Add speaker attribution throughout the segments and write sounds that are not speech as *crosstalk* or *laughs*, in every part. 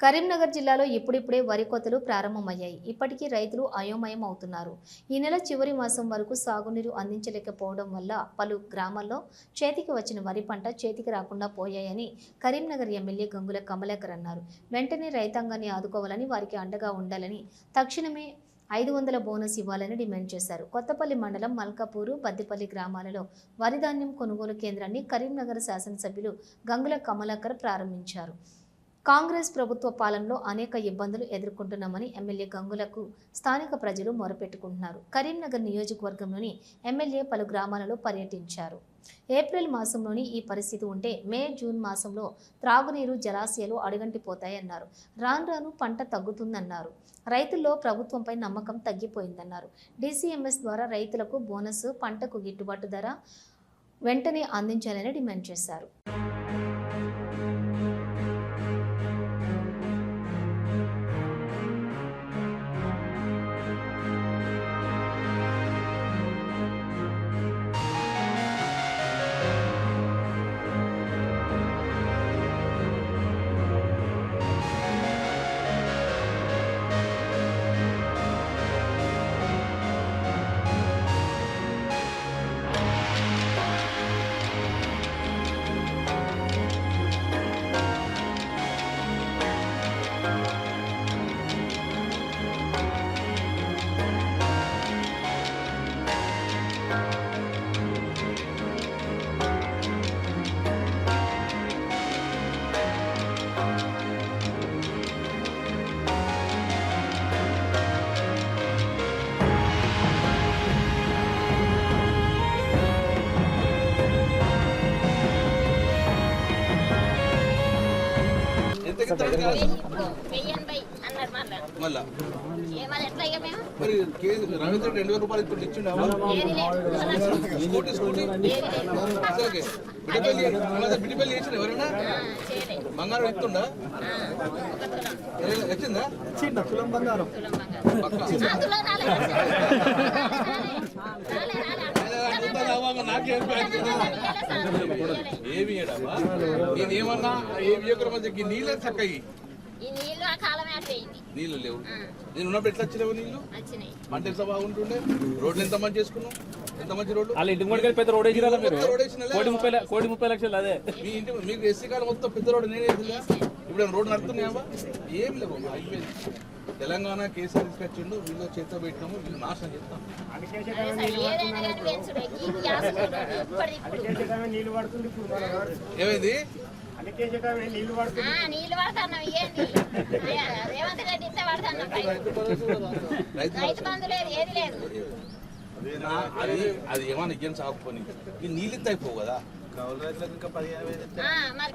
Speaker 1: కరీంనగర్ జిల్లాలో ఇప్పుడిప్పుడే వరి కోతలు ప్రారంభమయ్యాయి. ఇప్పటికీ రైతులు అయోమయం అవుతున్నారు ఈ నెల చివరి మాసం వరకు సాగునీరు అందించలేకపోవడం వల్ల పలు గ్రామాల్లో చేతికి వచ్చిన వరి పంట చేతికి రాకుండా పోయాయని కరీంనగర్ ఎమ్మెల్యే గంగుల కమలాకర్ అన్నారు. వెంటనే రైతాంగాన్ని ఆదుకోవాలని వారికి అండగా ఉండాలని తక్షణమే ఐదు వందల బోనస్ ఇవ్వాలని డిమాండ్ చేశారు. కొత్తపల్లి మండలం మల్కాపూరు బద్దిపల్లి గ్రామాలలో వరిధాన్యం కొనుగోలు కేంద్రాన్ని కరీంనగర్ శాసనసభ్యులు గంగుల కమలాకర్ ప్రారంభించారు. కాంగ్రెస్ ప్రభుత్వ పాలనలో అనేక ఇబ్బందులు ఎదుర్కొంటున్నామని ఎమ్మెల్యే గంగులకు స్థానిక ప్రజలు మొరపెట్టుకుంటున్నారు. కరీంనగర్ నియోజకవర్గంలోని ఎమ్మెల్యే పలు గ్రామాలలో పర్యటించారు. ఏప్రిల్ మాసంలోని ఈ పరిస్థితి ఉంటే మే జూన్ మాసంలో త్రాగునీరు జలాశయాలు అడుగంటిపోతాయన్నారు. రాను రాను పంట తగ్గుతుందన్నారు. రైతుల్లో ప్రభుత్వంపై నమ్మకం తగ్గిపోయిందన్నారు. డీసీఎంఎస్ ద్వారా రైతులకు బోనస్ పంటకు గిట్టుబాటు ధర వెంటనే అందించాలని డిమాండ్ చేశారు.
Speaker 2: మరి రవీంద్ర రెండు వేల రూపాయలు ఇప్పుడు ఇచ్చిండా స్కూటీ స్కూటీ? అన్నదా బిడ్డపల్లి చేసిన ఎవరైనా? బంగారం ఏ- వచ్చిందా
Speaker 3: తులం బంగారం. *laughs*
Speaker 2: ఏమి నేను ఏమన్నా ఏమి చేయకుండా మధ్య నీళ్ళే చక్కయి.
Speaker 3: ఈ నీళ్ళు ఆ కాలమే అట్టయింది
Speaker 2: నీళ్ళు లేవు. నేను ఉన్నప్పుడు ఎట్లా వచ్చినావు నీళ్ళు? పంట ఎంత బాగుంటుండే రోడ్లు ఎంత మంచి చేసుకున్నాం ఎంత మంచి రోడ్లు?
Speaker 4: వాళ్ళ ఇంటి ముందుకెళ్ళి పెద్ద రోడ్
Speaker 2: వేసినా
Speaker 4: కోటి ముప్పై కోటి ముప్పై లక్షలు అదే.
Speaker 2: మీ ఇంటి మీకు ఎస్సీ కాలం మొత్తం పెద్ద రోడ్డు నేనే ఇప్పుడు రోడ్డు నడుతున్నాయా ఏం లేవు. అయిపోయింది. తెలంగాణ కేసీఆర్ తీసుకొచ్చిండు వీళ్ళు చేతితో పెట్టినాము వీళ్ళు నాశనం చేస్తాం. ఏమైంది? అది ఏమన్నా ఇయ్యం సాగుకొని ఈ నీళ్ళు ఇస్తే అయిపోవు కదా.
Speaker 3: ఆ, మరి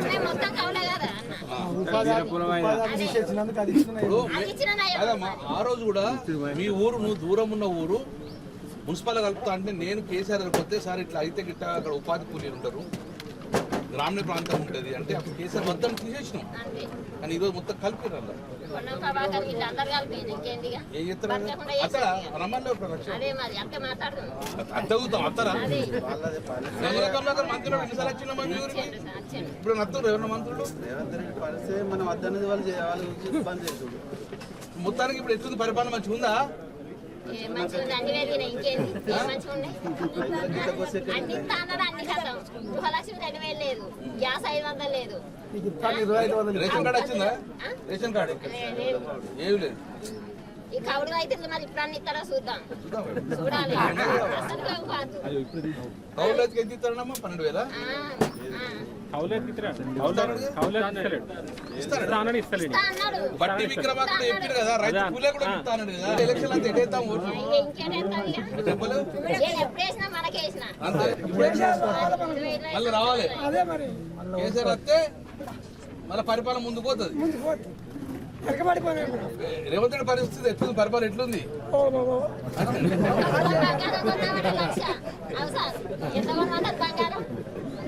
Speaker 3: మరి
Speaker 2: ఆ రోజు కూడా మీ ఊరు నువ్వు దూరం ఉన్న ఊరు మున్సిపల్ కలుపుతా అంటే నేను కేసీఆర్ వస్తే సార్ ఇట్లా అయితే గిట్ట అక్కడ ఉపాధి కూలీలు ఉంటారు. గ్రామీణ ప్రాంతం ఉంటుంది. అంటే అప్పుడు కేసీఆర్ మొత్తం తీసేసినాం. కానీ ఈరోజు మొత్తం కలిపి ఏం చెప్తారు
Speaker 3: చేసేది.
Speaker 2: రమ్మని ఒక లక్ష
Speaker 3: అంతే
Speaker 2: అత్తరా? కమలాకర్ మంత్రులు ఎన్నిసార్లు వచ్చిన
Speaker 3: వచ్చాను
Speaker 2: ఇప్పుడు నత్తురు ఎవరన్నా మంత్రులు?
Speaker 5: రేవంత్ రెడ్డి పరిస్థితి మనం వద్దన్నది వాళ్ళు
Speaker 2: మొత్తానికి ఇప్పుడు ఎట్లుంది పరిపాలన? మంచిగా ఉందా
Speaker 3: మంచిగా అన్ని వేదిన ఇంకేంది? ఏ మంచిగా ఉన్నాయి అన్ని అన్నారు అన్ని కథం. గృహలక్ష్మి రెండు వేలు లేదు. గ్యాస్ ఐదు వందలు లేదు.
Speaker 2: రేషన్ కార్డు వచ్చిందా? రేషన్ కార్డు
Speaker 3: లే- లేదు
Speaker 2: ఏమి లేదు.
Speaker 3: ఈ కౌలు రైతులు మరి ఇప్పుడు అన్ని ఇస్తారో చూద్దాం. చూడాలి. *laughs* అసలు కాదు.
Speaker 2: అయితే పన్నెండు వేల? బట్టి చెప్పారు కదా రైతు కూలే కూడా కదా ఎలక్షన్ అంతా ఓట్లు? అంతే. మళ్ళీ రావాలి. కేసీఆర్ వస్తే మళ్ళీ పరిపాలన ముందుకు పోతుంది. రేవంత్ రెడ్డి పరిస్థితి ఎట్లుంది? పరిపాలన ఎట్లుంది?
Speaker 3: బంగారం?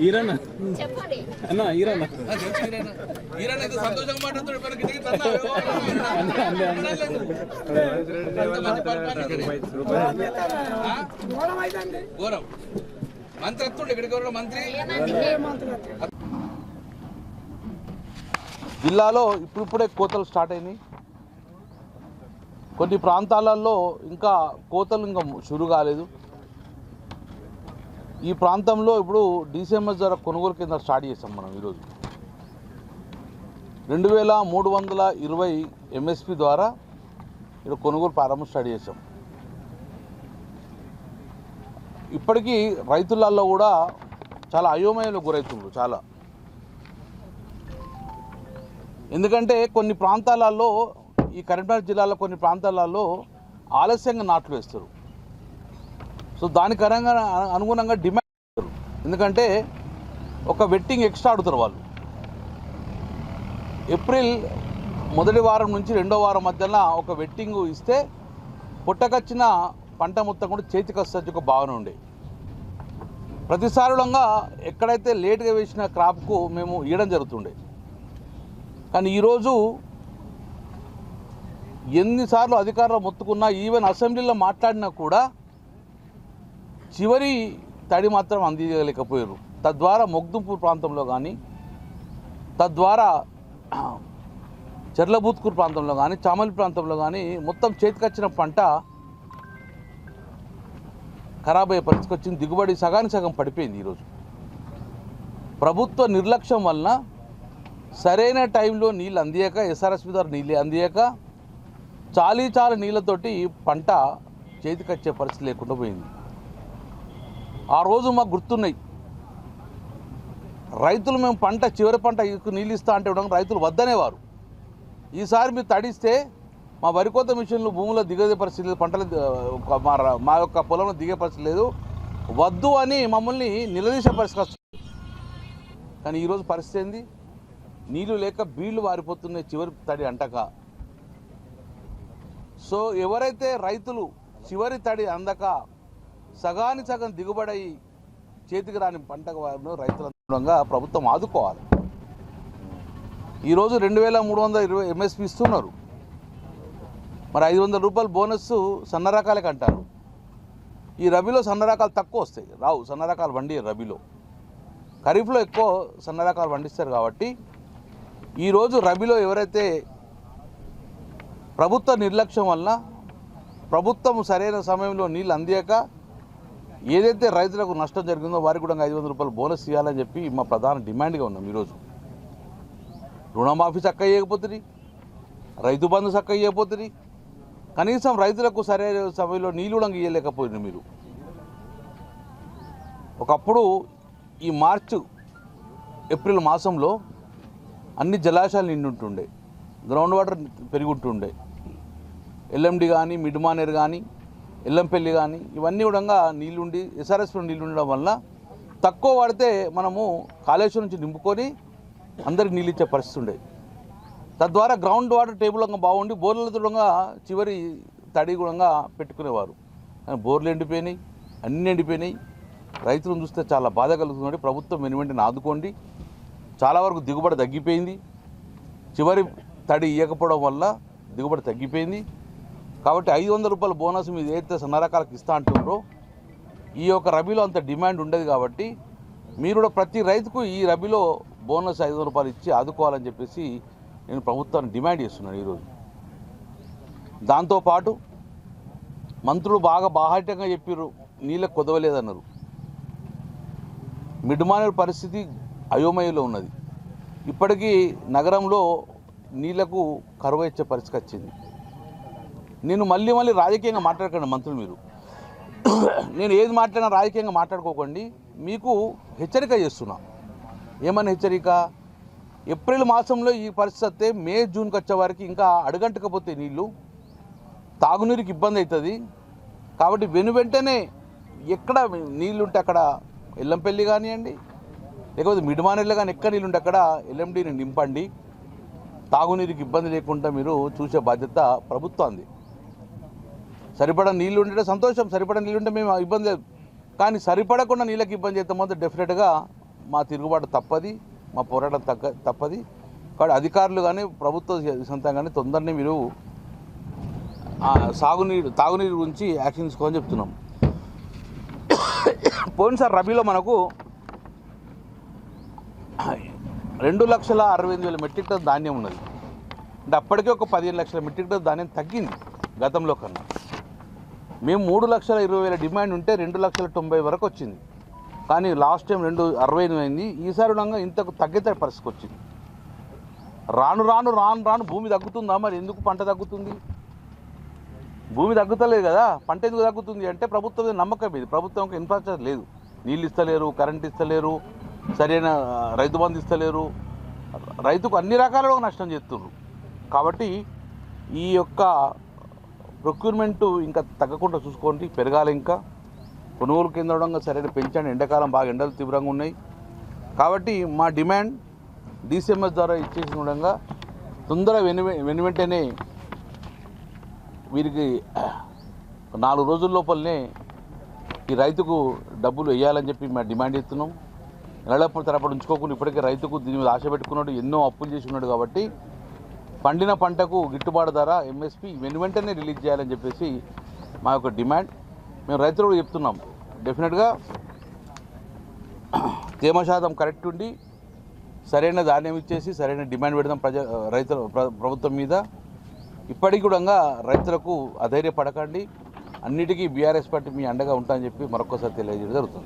Speaker 4: ఈరన్న అన్న ఈరన్న
Speaker 2: ఇక్కడ. మంత్రి? జిల్లాలో ఇప్పుడిప్పుడే కోతలు స్టార్ట్ అయినాయి. కొన్ని ప్రాంతాలలో ఇంకా కోతలు ఇంకా షురు కాలేదు ఈ ప్రాంతంలో ఇప్పుడు డిసిఎంఎస్ ద్వారా కొనుగోలు కింద స్టార్ట్ చేసాం మనం ఈరోజు. రెండు వేల మూడు వందల ఇరవై ఎంఎస్పి ద్వారా ఇక్కడ కొనుగోలు ప్రారంభం స్టార్ట్ చేసాం ఇప్పటికీ రైతులలో కూడా చాలా అయోమయంలో గురవుతుండ్రు చాలా. ఎందుకంటే కొన్ని ప్రాంతాలలో ఈ కరీంనగర్ జిల్లాలో కొన్ని ప్రాంతాలలో ఆలస్యంగా నాట్లు వేస్తారు. సో దానికి అనంగా- అనుగుణంగా డిమాండ్ ఎందుకంటే ఒక వెట్టింగ్ ఎక్స్ట్రా ఆడుతారు వాళ్ళు. ఏప్రిల్ మొదటి వారం నుంచి రెండో వారం మధ్యన ఒక వెట్టింగ్ ఇస్తే పుట్టకొచ్చిన పంట మొత్తం కూడా చేతికి వస్తుంది ఒక భావన ఉండే. ప్రతిసారులంగా ఎక్కడైతే లేట్గా వేసిన క్రాప్కు మేము ఇవ్వడం జరుగుతుండే. కానీ ఈరోజు ఎన్నిసార్లు అధికారులు మొత్తుకున్నా ఈవెన్ అసెంబ్లీలో మాట్లాడినా కూడా చివరి తడి మాత్రం అందించలేకపోయారు. తద్వారా మొగ్దుంపూర్ ప్రాంతంలో కానీ తద్వారా చెర్లబూత్కూర్ ప్రాంతంలో కానీ చామలి ప్రాంతంలో కానీ మొత్తం చేతికొచ్చిన పంట ఖరాబ్ అయ్యే పరిస్థితికి వచ్చింది దిగుబడి సగానికి సగం పడిపోయింది ఈరోజు ప్రభుత్వ నిర్లక్ష్యం వలన సరైన టైంలో నీళ్ళు అందియక ఎస్ఆర్ఎస్పి ద్వారా నీళ్ళు అందియక చాలీ చాలు నీళ్ళతోటి పంట చేతికొచ్చే పరిస్థితి లేకుండా పోయింది. ఆ రోజు మాకు గుర్తున్నాయి. రైతులు మేము పంట చివరి పంట నీళ్ళు ఇస్తా అంటే రైతులు వద్దనేవారు. ఈసారి మీరు తడిస్తే మా వరికోత మిషన్లు భూమిలో దిగే పరిస్థితి లేదు పంటలు మా యొక్క పొలంలో దిగే పరిస్థితి లేదు. వద్దు అని మమ్మల్ని నిలదీసే పరిస్థితి వస్తుంది. కానీ ఈరోజు పరిస్థితి ఏంది? నీళ్ళు లేక బీళ్ళు వారిపోతున్నాయి చివరి తడి అంటక. సో ఎవరైతే రైతులు చివరి తడి అందక సగాని సగం దిగుబడి చేతికి రాని పంట వారిని రైతులంగా ప్రభుత్వం ఆదుకోవాలి. ఈరోజు రెండు వేల మూడు వందల ఇరవై ఎంఎస్పి ఇస్తున్నారు. మరి ఐదు వందల రూపాయలు బోనస్ సన్న రకాలకి అంటారు ఈ రబీలో సన్న రకాలు తక్కువ వస్తాయి. రావు సన్న రకాలు వండి రబీలో. ఖరీఫ్లో ఎక్కువ సన్న రకాలు పండిస్తారు కాబట్టి ఈరోజు రబీలో ఎవరైతే ప్రభుత్వ నిర్లక్ష్యం వలన ప్రభుత్వం సరైన సమయంలో నీళ్ళు అందియక ఏదైతే రైతులకు నష్టం జరిగిందో వారికి కూడా ఐదు వందల రూపాయలు బోనస్ ఇవ్వాలని చెప్పి మా ప్రధాన డిమాండ్గా ఉన్నాం ఈరోజు. రుణమాఫీ చక్క చేయకపోతుంది రైతు బంధు చక్క చేయకపోతుంది కనీసం రైతులకు సరైన సమయంలో నీళ్ళు కూడా ఇవ్వలేకపోయింది మీరు. ఒకప్పుడు ఈ మార్చు ఏప్రిల్ మాసంలో అన్ని జలాశయాలు నిండుంటుండే గ్రౌండ్ వాటర్ పెరుగుంటుండే. ఎల్ఎండి కానీ మిడ్ మానేర్ కానీ ఎల్లంపల్లి కానీ ఇవన్నీ కూడా నీళ్ళుండి ఎస్ఆర్ఎస్లో నీళ్ళు ఉండడం వల్ల తక్కువ వాడితే మనము కాళేశ్వరం నుంచి నింపుకొని అందరికి నీళ్ళు ఇచ్చే పరిస్థితి ఉండేది. తద్వారా గ్రౌండ్ వాటర్ టేబుల్ బాగుండి బోర్ల దూరంగా చివరి తడి కూడా పెట్టుకునేవారు. కానీ బోర్లు ఎండిపోయినాయి అన్నీ ఎండిపోయినాయి. రైతులను చూస్తే చాలా బాధ కలుగుతుంది. ప్రభుత్వం వెనువెంటనే ఆదుకోండి. చాలా వరకు దిగుబడి తగ్గిపోయింది. చివరి తడి ఇవ్వకపోవడం వల్ల దిగుబడి తగ్గిపోయింది. కాబట్టి ఐదు వందల రూపాయల బోనస్ మీద ఏదైతే సన్నరకాలకు ఇస్తా అంటున్నారో ఈ యొక్క రబీలో అంత డిమాండ్ ఉండదు కాబట్టి మీరు కూడా ప్రతి రైతుకు ఈ రబీలో బోనస్ ఐదు వందల రూపాయలు ఇచ్చి ఆదుకోవాలని చెప్పేసి నేను ప్రభుత్వాన్ని డిమాండ్ చేస్తున్నాను ఈరోజు. దాంతోపాటు మంత్రులు బాగా బాహాటంగా చెప్పారు నీళ్ళకు కుదవలేదన్నారు. మిడ్మానేరు పరిస్థితి అయోమయంలో ఉన్నది. ఇప్పటికీ నగరంలో నీళ్ళకు కరువు ఇచ్చే పరిస్థితి వచ్చింది. నేను మళ్ళీ మళ్ళీ రాజకీయంగా మాట్లాడకండి మంత్రులు మీరు. నేను ఏది మాట్లాడినా రాజకీయంగా మాట్లాడుకోకండి. మీకు హెచ్చరిక చేస్తున్నా. ఏమని హెచ్చరిక? ఏప్రిల్ మాసంలో ఈ పరిస్థితి వస్తే మే జూన్కి వచ్చే వారికి ఇంకా అడగంటకపోతే నీళ్ళు తాగునీరుకి ఇబ్బంది అవుతుంది. కాబట్టి వెను వెంటనే ఎక్కడ నీళ్ళుంటే అక్కడ ఎల్లంపల్లి కానివ్వండి లేకపోతే మిడిమానేళ్ళు కానీ ఎక్కడ నీళ్ళుంటే అక్కడ ఎల్ఎండిని నింపండి. తాగునీరుకి ఇబ్బంది లేకుండా మీరు చూసే బాధ్యత ప్రభుత్వాన్ని సరిపడా నీళ్ళు ఉంటే సంతోషం సరిపడా నీళ్ళు ఉంటే మేము ఇబ్బంది లేదు. కానీ సరిపడకుండా నీళ్ళకి ఇబ్బంది చేస్తాం మాత్రం డెఫినెట్గా మా తిరుగుబాటు తప్పది మా పోరాటం తగ్గ తప్పది. కాబట్టి అధికారులు కానీ ప్రభుత్వ సొంతం కానీ తొందరనే మీరు సాగునీరు తాగునీరు గురించి యాక్షన్ తీసుకోమని చెప్తున్నాం. పోయినసారి రబీలో మనకు రెండు లక్షల అరవై ఎనిమిది వేల మెట్రిక్ టన్ ధాన్యం ఉన్నది. అంటే అప్పటికే ఒక పదిహేను లక్షల మెట్రిక్ టన్ ధాన్యం తగ్గింది గతంలో కన్నా. మేము మూడు లక్షల ఇరవై వేల డిమాండ్ ఉంటే రెండు లక్షల తొంభై వరకు వచ్చింది. కానీ లాస్ట్ టైం రెండు అరవై ఎనిమిది అయింది. ఈసారి ఇంతకు తగ్గితే పరిస్థితికి వచ్చింది. రాను రాను రాను రాను భూమి తగ్గుతుందా మరి? ఎందుకు పంట తగ్గుతుంది? భూమి తగ్గుతలేదు కదా. పంట ఎందుకు తగ్గుతుంది అంటే ప్రభుత్వం నమ్మకం ఇది ప్రభుత్వం ఇన్ఫ్రాస్ట్రక్చర్ లేదు. నీళ్ళు ఇస్తలేరు కరెంట్ ఇస్తలేరు సరైన రైతు బంధు ఇస్తలేరు. రైతుకు అన్ని రకాలుగా నష్టం చేస్తున్నారు కాబట్టి ఈ యొక్క ప్రొక్యూర్మెంట్ ఇంకా తగ్గకుండా చూసుకోండి పెరగాలి ఇంకా. కొనుగోలు కేంద్రంగా సరైన పెంచండి. ఎండాకాలం బాగా ఎండలు తీవ్రంగా ఉన్నాయి. కాబట్టి మా డిమాండ్ డిసిఎంఎస్ ద్వారా ఇచ్చేసిన విధంగా తొందర వెను వెను వెంటనే వీరికి నాలుగు రోజుల లోపలనే ఈ రైతుకు డబ్బులు వేయాలని చెప్పి మేము డిమాండ్ చేస్తున్నాం. నెలప్పుడు తరపడి ఉంచుకోకుండా ఇప్పటికే రైతుకు దీని మీద ఆశ పెట్టుకున్నాడు ఎన్నో అప్పులు చేసి ఉన్నాడు కాబట్టి పండిన పంటకు గిట్టుబాటు ధర ఎంఎస్పి వెను వెంటనే రిలీజ్ చేయాలని చెప్పేసి మా యొక్క డిమాండ్. మేము రైతులకు చెప్తున్నాం. డెఫినెట్గా తేమ శాతం కరెక్ట్ ఉండి సరైన ధాన్యం ఇచ్చేసి సరైన డిమాండ్ పెడదాం ప్రజ రైతుల ప్ర- ప్రభుత్వం మీద. ఇప్పటికి కూడా రైతులకు అధైర్యపడకండి. అన్నిటికీ బీఆర్ఎస్ పార్టీ మీ అండగా ఉంటా అని చెప్పి మరొకసారి తెలియజేయడం జరుగుతుంది.